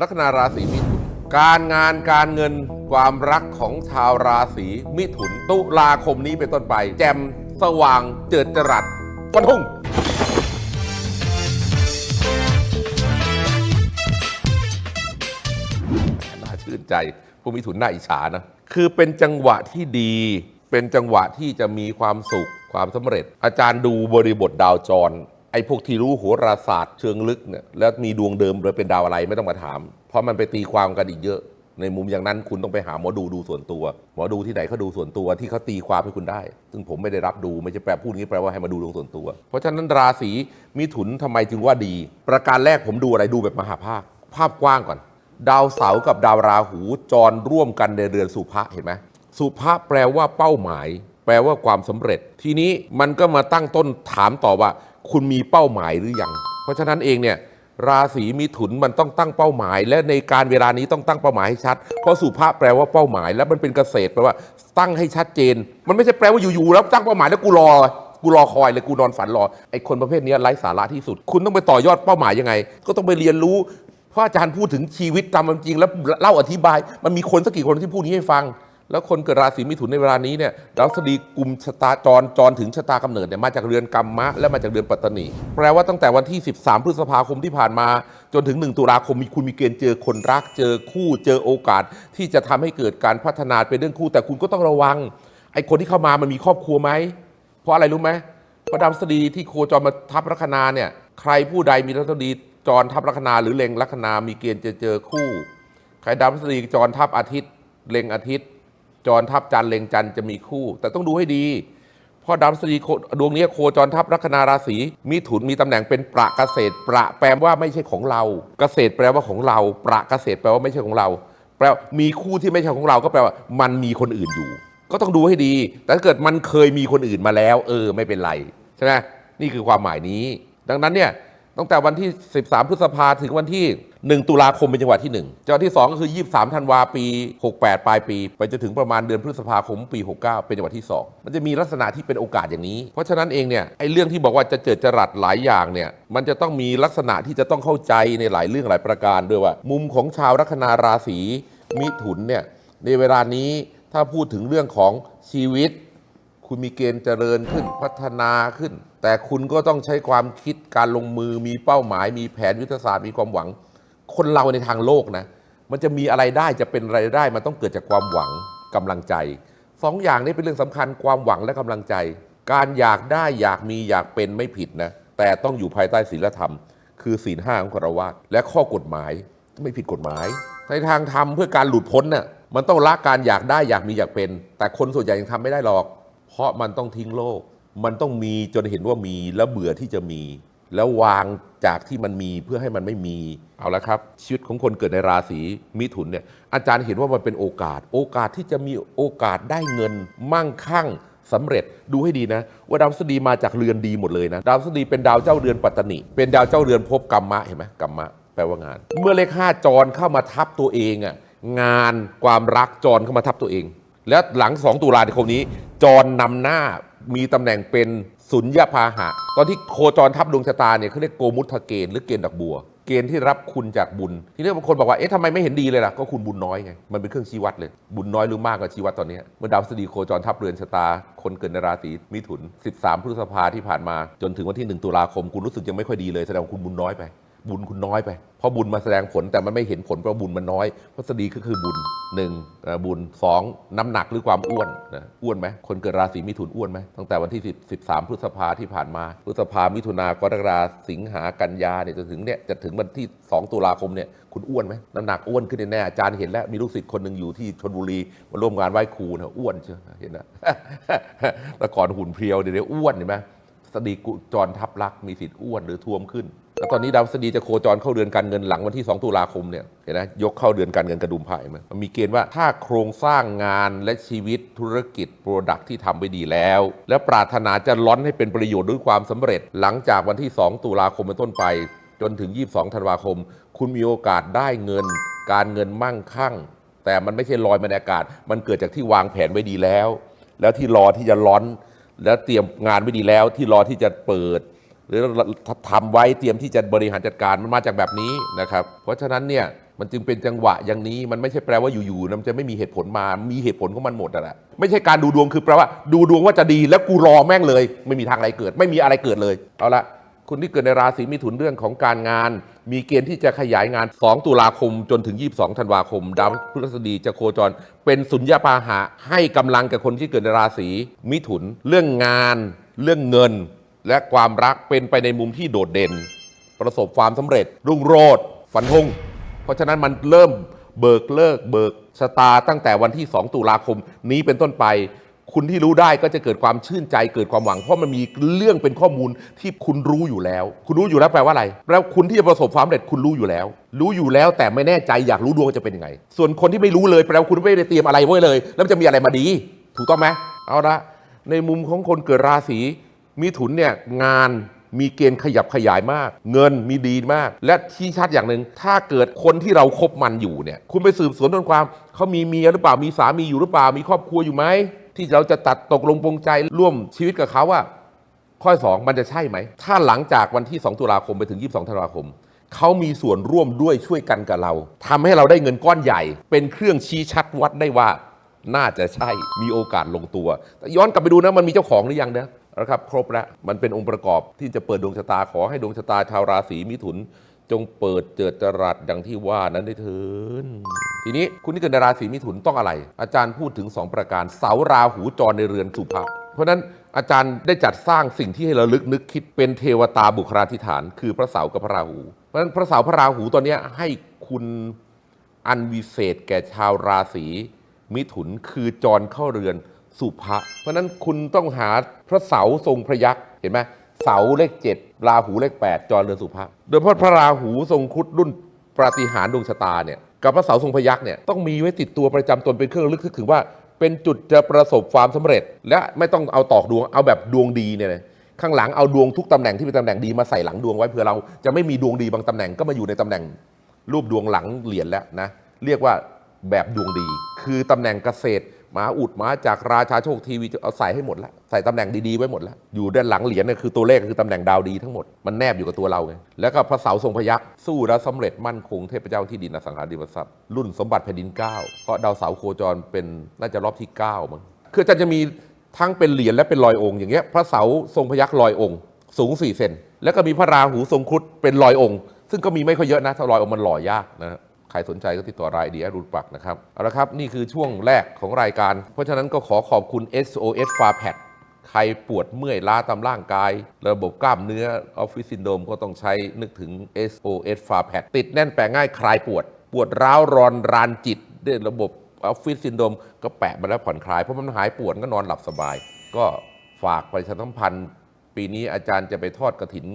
ลัคนาราศีมิถุน การงานการเงินความรักของชาวราศีมิถุน ตุลาคมนี้เป็นต้นไป แจ่มสว่างเจิดจรัสฟันทุ่งน่าชื่นใจพวกมิถุนน่าอิจฉานะ คือเป็นจังหวะที่ดี เป็นจังหวะที่จะมีความสุขความสำเร็จ อาจารย์ดูบริบทดาวจร อ้พวกที่รู้โหราศาสตร์เชิงลึกเนี่ยแล้วมีดวงเดิมเลยเป็นดาวอะไรไม่ต้องมาถาม เพราะมันไปตีความกันอีกเยอะ ในมุมอย่างนั้นคุณต้องไปหาหมอดูดูส่วนตัว หมอดูที่ไหนเขาดูส่วนตัวที่เขาตีความให้คุณได้ ซึ่งผมไม่ได้รับดูไม่ใช่แปลพูดอย่างนี้แปลว่าให้มาดูดวงส่วนตัว เพราะฉะนั้นราศีมิถุนทำไมจึงว่าดี ประการแรกผมดูอะไรดูแบบมหาภาค ภาพกว้างก่อน ดาวเสาร์กับดาวราหูจรร่วมกันในเรือนสุภะเห็นไหมสุภะแปลว่าเป้าหมาย แปลว่าความสำเร็จ ทีนี้มันก็มาตั้งต้นถามต่อว่า คุณมีเป้าหมายหรือยัง เพราะฉะนั้นเองเนี่ยราศีมิถุนมันต้องตั้งเป้าหมาย และในการเวลานี้ต้องตั้งเป้าหมายให้ชัด เพราะสุภะแปลว่าเป้าหมาย แล้วมันเป็นเกษตรแปลว่าตั้งให้ชัดเจน มันไม่ใช่แปลว่าอยู่ๆแล้วตั้งเป้าหมายแล้วกูรอ กูรอคอยเลยกูนอนฝันรอไอ้คนประเภทนี้ไร้สาระที่สุด คุณต้องไปต่อยอดเป้าหมายยังไง ก็ต้องไปเรียนรู้เพราะอาจารย์พูดถึงชีวิตตามความจริงแล้วเล่าอธิบาย มันมีคนสักกี่คนที่พูดนี้ให้ฟัง แล้วคนเกิดราศีมิถุนในเวลานี้เนี่ยดาวสดีกลุ่มชะตาจรจรถึงชะตากำเนิดเนี่ยมาจากเรือนกรรมะและมาจากเรือนปัตตนีแปลว่าตั้งแต่วันที่ 13 พฤษภาคมที่ผ่านมา จนถึง 1 ตุลาคมมีคุณมีเกณฑ์เจอคนรักเจอคู่เจอโอกาส ที่จะทำให้เกิดการพัฒนาเป็นเรื่องคู่ แต่คุณก็ต้องระวังไอ้คนที่เข้ามามันมีครอบครัวไหมเพราะอะไรรู้ไหมพระดาวสดีที่โคจรมาทับลัคนาเนี่ยใครผู้ใดมีดาวสดีจรทับลัคนาหรือเล็งลัคนามีเกณฑ์จะเจอคู่ ใครดาวสดีจรทับอาทิตย์เล็งอาทิตย์ จรทับจันทร์เล็งจันทร์จะมีคู่ แต่ต้องดูให้ดี เพราะดาวพฤหัสบดีโคดวงนี้โคจรทับลัคนาราศีมิถุนมีตำแหน่งเป็นประเกษตร ประแปลว่าไม่ใช่ของเรา เกษตรแปลว่าของเรา ประเกษตรแปลว่าไม่ใช่ของเรา แปลมีคู่ที่ไม่ใช่ของเรา ก็แปลว่า มันมีคนอื่นอยู่ ก็ต้องดูให้ดี แต่ถ้าเกิดมันเคยมีคนอื่นมาแล้ว เออ ไม่เป็นไรใช่ไหมนี่คือความหมายนี้ ดังนั้นเนี่ย ตั้งแต่วันที่ 13 พฤษภาถึงวันที่ 1 ตุลาคมเป็นจังหวะที่1จังหวะที่ 2 ก็คือ 23 ธันวาปี 68 ปลายปี ไปจนถึงประมาณเดือนพฤษภาคมปี 69 เป็นจังหวะที่ 2 มันจะมีลักษณะที่เป็นโอกาสอย่างนี้ เพราะฉะนั้นเองเนี่ยไอ้เรื่องที่บอกว่าจะเจิดจรัสหลายอย่างเนี่ยมันจะต้องมีลักษณะที่จะต้องเข้าใจในหลายเรื่องหลายประการด้วยว่า มุมของชาวลัคนาราศีมิถุนเนี่ยในเวลานี้ถ้าพูดถึงเรื่องของชีวิต คุณมีเกณฑ์เจริญขึ้นพัฒนาขึ้น แต่คุณก็ต้องใช้ความคิดการลงมือมีเป้าหมาย มีแผนยุทธศาสตร์มีความหวัง คนเราในทางโลกนะ มันจะมีอะไรได้จะเป็นอะไรได้ มันต้องเกิดจากความหวังกำลังใจสองอย่างนี้เป็นเรื่องสำคัญความหวังและกำลังใจ การอยากได้อยากมีอยากเป็นไม่ผิดนะ แต่ต้องอยู่ภายใต้ศีลธรรม คือศีลห้าของคารวะและข้อกฎหมายไม่ผิดกฎหมาย ในทางธรรมเพื่อการหลุดพ้นน่ะมันต้องละการอยากได้อยากมีอยากเป็น แต่คนส่วนใหญ่ยังทำไม่ได้หรอก เพราะมันต้องทิ้งโลก มันต้องมีจนเห็นว่ามีแล้วเบื่อที่จะมี แล้ววางจากที่มันมีเพื่อให้มันไม่มีเอาละครับ ชีวิตของคนเกิดในราศีมิถุนเนี่ยอาจารย์เห็นว่ามันเป็นโอกาส โอกาสที่จะมีโอกาสได้เงิน มั่งคั่งสำเร็จดูให้ดีนะ ว่าดาวสดีมาจากเรือนดีหมดเลยนะดาวสดีเป็นดาวเจ้าเรือนปัตตนิเป็นดาวเจ้าเรือนภพกรรมะเห็นไหมกรรมะแปลว่างาน เมื่อเลขห้าจรเข้ามาทับตัวเองอะงานความรักจรเข้ามาทับตัวเอง แล้วหลัง2ตุลาคมนี้ จรนำหน้ามีตำแหน่งเป็นสุญญาพาหะ ตอนที่โคจรทับดวงชะตาเนี่ยเขาเรียกโกมุทเกณฑ์หรือเกณฑ์ดอกบัว เกณฑ์ที่รับคุณจากบุญ ทีนี้บางคนบอกว่า เอ๊ะทำไมไม่เห็นดีเลยล่ะ ก็คุณบุญน้อยไง มันเป็นเครื่องชี้วัดเลย บุญน้อยหรือมากก็ชี้วัดตอนนี้ เมื่อดาวพฤหัสบดีโคจรทับเรือนชะตา คนเกิดในราศีมิถุน 13 พฤษภาที่ผ่านมา จนถึงวันที่ 1 ตุลาคม คุณรู้สึกยังไม่ค่อยดีเลย แสดงว่าคุณบุญน้อยไป บุญคุณน้อยไป เพราะบุญมาแสดงผลแต่มันไม่เห็นผลเพราะบุญมันน้อยพฤษฎีก็คือบุญหนึ่งบุญสองน้ำหนักหรือความอ้วนนะอ้วนไหมคนเกิดราศีมิถุนอ้วนไหมตั้งแต่วันที่10 13 พฤษภาที่ผ่านมา พฤษภามิถุนากรกฎาสิงหากันยาเนี่ยจะถึงเนี่ยจะถึงวันที่ 2 ตุลาคมเนี่ยคุณอ้วนไหมน้ำหนักอ้วนขึ้นแน่ๆอาจารย์เห็นแล้วมีลูกศิษย์คนหนึ่งอยู่ที่ชนบุรีมาร่วมงานไหว้ครูนะอ้วนเชียวเห็นนะแต่ก่อนหุ่นเพรียวเดี๋ยวอ้วนเห็นไหมสดีกุจรทับลักษมีสิทธิ์อ้วนหรือท่วมขึ้น แล้วตอนนี้ดาวพฤษฎีจะโคจรเข้าเดือนการเงินหลังวันที่ 2 ตุลาคมเนี่ยเห็นไหมยกเข้าเดือนการเงินกระดุมไผ่มันมันมีเกณฑ์ว่าถ้าโครงสร้างงานและชีวิตธุรกิจโปรดักที่ทำไปดีแล้ว และปรารถนาจะล้อนให้เป็นประโยชน์ด้วยความสำเร็จ หลังจากวันที่ 2 ตุลาคมเป็นต้นไป จนถึง 22 ธันวาคม คุณมีโอกาสได้เงิน การเงินมั่งคั่ง แต่มันไม่ใช่ลอยมาในอากาศ มันเกิดจากที่วางแผนไว้ดีแล้ว แล้วที่รอที่จะล้อน แล้วเตรียมงานไว้ดีแล้ว ที่รอที่จะเปิด หรือทำไว้เตรียมที่จะบริหารจัดการมันมาจากแบบนี้นะครับ เพราะฉะนั้นเนี่ยมันจึงเป็นจังหวะอย่างนี้มันไม่ใช่แปลว่าอยู่ๆมันจะไม่มีเหตุผลมา มีเหตุผลของมันหมดแหละไม่ใช่การดูดวงคือแปลว่า ดูดวงว่าจะดีแล้วกูรอแม่งเลย ไม่มีทางอะไรเกิด ไม่มีอะไรเกิดเลยเอาละคุณที่เกิดในราศีมิถุนเรื่องของการงาน มีเกณฑ์ที่จะขยายงาน 2 ตุลาคมจนถึง 22 ธันวาคม ดาวพฤหัสบดีจะโคจร เป็นสุญญาปาหะให้กำลังกับคนที่เกิดในราศีมิถุน เรื่องงาน เรื่องเงิน และความรักเป็นไปในมุมที่โดดเด่น ประสบความสำเร็จ รุ่งโรจน์ฝันธงเพราะฉะนั้นมันเริ่มเบิกเลิกเบิกชะตาตั้งแต่วันที่ 2 ตุลาคมนี้เป็นต้นไป คุณที่รู้ได้ก็จะเกิดความชื่นใจเกิดความหวัง เพราะมันมีเรื่องเป็นข้อมูลที่คุณรู้อยู่แล้ว คุณรู้อยู่แล้วแปลว่าอะไรแล้วคุณที่จะประสบความสำเร็จคุณรู้อยู่แล้ว รู้อยู่แล้วแต่ไม่แน่ใจอยากรู้ดวงจะเป็นยังไง ส่วนคนที่ไม่รู้เลยแปลว่าคุณไม่ได้เตรียมอะไรไว้เลย แล้วจะมีอะไรมาดี ถูกต้องไหมเอาละในมุมของคนเกิดราศี มิถุนเนี่ยงานมีเกณฑ์ขยับขยายมาก เงินมีดีมาก และที่ชัดอย่างหนึ่งถ้าเกิดคนที่เราคบมันอยู่เนี่ย คุณไปสืบสวนต้นความเขามีเมียหรือเปล่ามีสามีอยู่หรือเปล่ามีครอบครัวอยู่ไหมที่เราจะตัดตกลงปรงใจร่วมชีวิตกับเขาว่า ข้อ 2 มันจะใช่ไหม ถ้าหลังจากวันที่ 2 ตุลาคมไปถึง 22 ธันวาคม เขามีส่วนร่วมด้วยช่วยกันกับเราทำให้เราได้เงินก้อนใหญ่ เป็นเครื่องชี้ชัดวัดได้ว่า น่าจะใช่มีโอกาสลงตัวแต่ย้อนกลับไปดูนะมันมีเจ้าของหรือยังนะ นะครับครบแล้วมันเป็นองค์ประกอบที่จะเปิดดวงชะตาขอให้ดวงชะตาชาวราศีมิถุน จงเปิดเจิดจรัสดังที่ว่านั้นได้เถินทีนี้คุณที่เกิดในราศีมิถุนต้องอะไร อาจารย์พูดถึง 2 ประการเสาราหูจรในเรือนสุภะเพราะนั้นอาจารย์ได้จัดสร้างสิ่งที่ให้เราลึกนึกคิดเป็นเทวตาบุคลาธิฐาน คือพระเสากับพระราหู เพราะฉะนั้นพระเสาร์พระราหูตอนนี้ให้คุณอันวิเศษแก่ชาวราศีมิถุนคือจรเข้าเรือน สุภะเพราะนั้นคุณต้องหาพระเสาทรงพระยักษ์เห็นไหมเสาเลขเจ็ดราหูเลขแปดจรเรือนสุภะโดยเฉพาะพระราหูทรงคุดรุ่นปาฏิหารดวงชะตาเนี่ยกับพระเสาทรงพระยักษ์เนี่ยต้องมีไว้ติดตัวประจำตนเป็นเครื่องลึกถึงว่า เป็นจุดจะประสบความสำเร็จ และไม่ต้องเอาตอกดวงเอาแบบดวงดีเนี่ยข้างหลังเอาดวงทุกตำแหน่งที่เป็นตำแหน่งดีมาใส่หลังดวงไว้เผื่อเราจะไม่มีดวงดีบางตำแหน่งก็มาอยู่ในตำแหน่ง รูปดวงหลังเหรียญแล้วนะเรียกว่าแบบดวงดี คือตำแหน่งเกษตร มาอุดมาจากราชาโชคทีวีเอาใส่ให้หมดแล้วใส่ตำแหน่งดีๆไว้หมดแล้ว อยู่ด้านหลังเหรียญเนี่ยคือตัวเลขคือตำแหน่งดาวดีทั้งหมดมันแนบอยู่กับตัวเราไงแล้วก็พระเสาทรงพยักสู้แล้วสำเร็จมั่นคงเทพเจ้าที่ดินอสังหาริมทรัพย์รุ่นสมบัติแผ่นดินเก้าเพราะดาวเสาโคจรเป็นน่าจะรอบที่เก้ามั้งคืออาจารย์จะมีทั้งเป็นเหรียญและเป็นรอยองค์อย่างเงี้ยพระเสาทรงพยักลอยองค์ สูง4เซนแล้วก็มีพระราหูทรงครุฑเป็นรอยองค์ ซึ่งก็มีไม่ค่อยเยอะนะถ้ารอยองค์มันหล่อยากนะ ใครสนใจก็ติดต่อรายดีแอรุณปักนะครับเอาละครับนี่คือช่วงแรกของรายการ เพราะฉะนั้นก็ขอขอบคุณ SOS f a r p a d ใครปวดเมื่อยล้าตามร่างกาย ระบบกล้ามเนื้อออฟฟิศซินโดมก็ต้องใช้นึกถึง SOS f a r p a d ติดแน่นแปะง่ายคลายปวด ปวดร้าวรอนรานจิตด้วยระบบออฟฟิศซินโดมก็แปะมาแล้วผ่อนคลายเพราะมันหายปวดก็นอนหลับสบาย ก็ฝากประชาสัมพันธ์ ปีนี้อาจารย์จะไปทอดกระถิน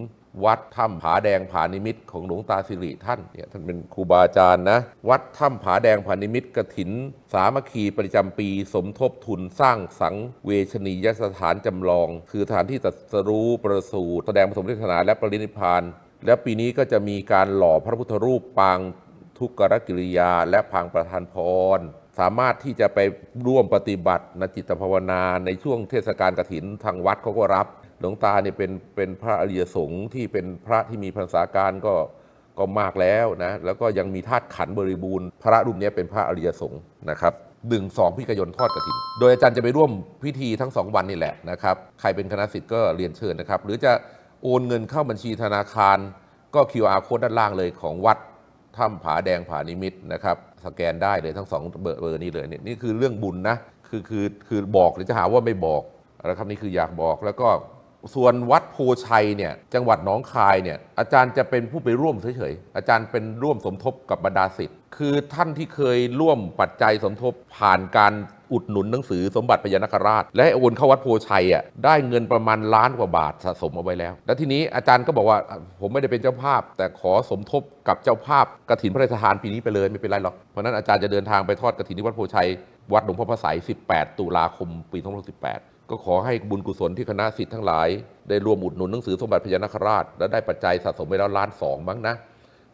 วัดถ้ำผาแดงผานิมิตของหลวงตาสิริท่านเนี่ยท่านเป็นครูบาอาจารย์นะ วัดถ้ำผาแดงผานิมิตกระถิน สามัคคีประจำปี สมทบทุนสร้างสังเวชนียสถานจำลอง คือสถานที่ตรัสรู้ประสูติแสดงผสมเทศนาและปรินิพาน และปีนี้ก็จะมีการหล่อพระพุทธรูปปางทุกขกิริยา และพังประธานพรสามารถที่จะไปร่วมปฏิบัตินจิตภาวนาในช่วงเทศกาลกฐินทางวัดเขาก็รับ หลวงตาเนี่ยเป็นเป็นพระอริยสงฆ์ที่เป็นพระที่มีพรรษาการก็ก็มากแล้วนะแล้วก็ยังมีธาตุขันบริบูรณ์ พระรูปเนี้ยเป็นพระอริยสงฆ์นะครับดึงสองพิกยนทอดกฐิน โดยอาจารย์จะไปร่วมพิธีทั้งสองวันนี่แหละนะครับใครเป็นคณะสิทธิ์ก็เรียนเชิญนะครับ หรือจะโอนเงินเข้าบัญชีธนาคาร ก็ QR code ด้านล่างเลยของวัดถ้ำผาแดงผานิมิตนะครับสแกนได้เลยทั้งสองเบอร์เบอร์นี้เลยเนี่ยนี่คือเรื่องบุญนะคือคือคือบอกหรือจะหาว่าไม่บอกนะครับนี่คืออยากบอกแล้วก็ ส่วนวัดโพชัยเนี่ยจังหวัดหนองคายเนี่ยอาจารย์จะเป็นผู้ไปร่วมเฉยๆอาจารย์เป็นร่วมสมทบกับบรรดาศิษย์คือท่านที่เคยร่วมปัจจัยสมทบผ่านการอุดหนุนหนังสือสมบัติพญานาคราช และโอนเข้าวัดโพชัยอะได้เงินประมาณล้านกว่าบาทสะสมเอาไว้แล้ว แล้วทีนี้อาจารย์ก็บอกว่าผมไม่ได้เป็นเจ้าภาพ แต่ขอสมทบกับเจ้าภาพกฐินพระราชทานปีนี้ไปเลยไม่เป็นไรหรอกเพราะนั้นอาจารย์จะเดินทางไปทอดกฐินที่วัดโพชัยวัดหลวงพ่อพระไสย18 ตุลาคมปี2518 ก็ขอให้บุญกุศลที่คณะสิทธิ์ทั้งหลาย ได้รวมอุดหนุนหนังสือสมบัติพญานาคราช และได้ปัจจัยสะสมไปแล้วล้านสองบ้างนะ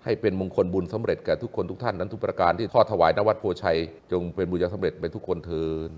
ให้เป็นมงคลบุญสำเร็จแก่ทุกคนทุกท่านนั้นทุกประการที่ทอดถวายนวัดโพชัย จงเป็นบุญญาสำเร็จไปทุกคนเทิน